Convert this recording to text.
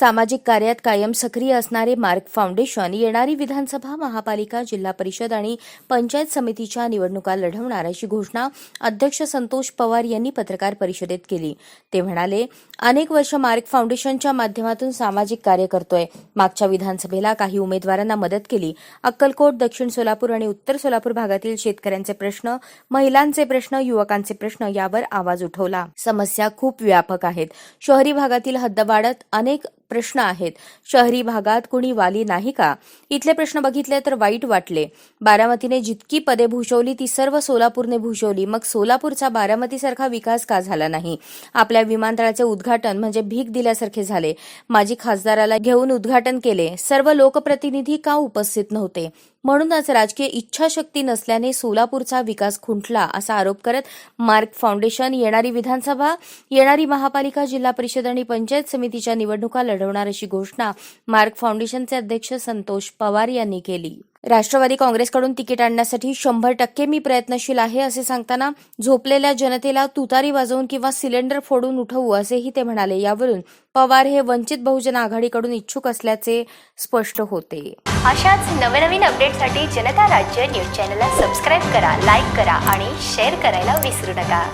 सामाजिक कार्यात कायम सक्रिय असणारे मार्क फाउंडेशन येणारी विधानसभा महापालिका जिल्हा परिषद आणि पंचायत समितीच्या निवडणुका लढवणार अशी घोषणा अध्यक्ष संतोष पवार यांनी पत्रकार परिषदेत केली. ते म्हणाले अनेक वर्ष मार्क फाउंडेशनच्या माध्यमातून सामाजिक कार्य करतोय. मागच्या विधानसभेला काही उमेदवारांना मदत केली. अक्कलकोट दक्षिण सोलापूर आणि उत्तर सोलापूर भागातील शेतकऱ्यांचे प्रश्न महिलांचे प्रश्न युवकांचे प्रश्न यावर आवाज उठवला. समस्या खूप व्यापक आहेत. शहरी भागातील हद्दवाढत अनेक प्रश्न आहेत. शहरी भागात कुणी वाली नाही का? इथले प्रश्न बघितले तर वाईट वाटले. बारामतीने जितकी पदे भूषवली ती सर्व सोलापूरने भूषवली. मग सोलापूरचा बारामतीसारखा विकास का झाला नाही? आपल्या विमानतळाचे उद्घाटन म्हणजे भीक दिल्यासारखे झाले. माजी खासदाराला घेऊन उद्घाटन केले. सर्व लोकप्रतिनिधी का उपस्थित नव्हते? म्हणूनच राजकीय इच्छाशक्ती नसल्याने सोलापूरचा विकास खुंटला असा आरोप करत मार्क फाउंडेशन येणारी विधानसभा येणारी महापालिका जिल्हा परिषद आणि पंचायत समितीच्या निवडणुका लढ लढवणार अशी घोषणा मार्क फाउंडेशनचे अध्यक्ष संतोष पवार यांनी केली. राष्ट्रवादी काँग्रेसकडून तिकीट आणण्यासाठी शंभर टक्के मी प्रयत्नशील आहे असे सांगताना झोपलेल्या जनतेला तुतारी वाजवून किंवा सिलेंडर फोडून उठवू असेही ते म्हणाले. यावरून पवार हे वंचित बहुजन आघाडीकडून इच्छुक असल्याचे स्पष्ट होते. अशाच नवनवीन अपडेटसाठी जनता राज्य न्यूज चॅनलला सबस्क्राईब करा लाईक करा आणि शेअर करायला विसरू नका.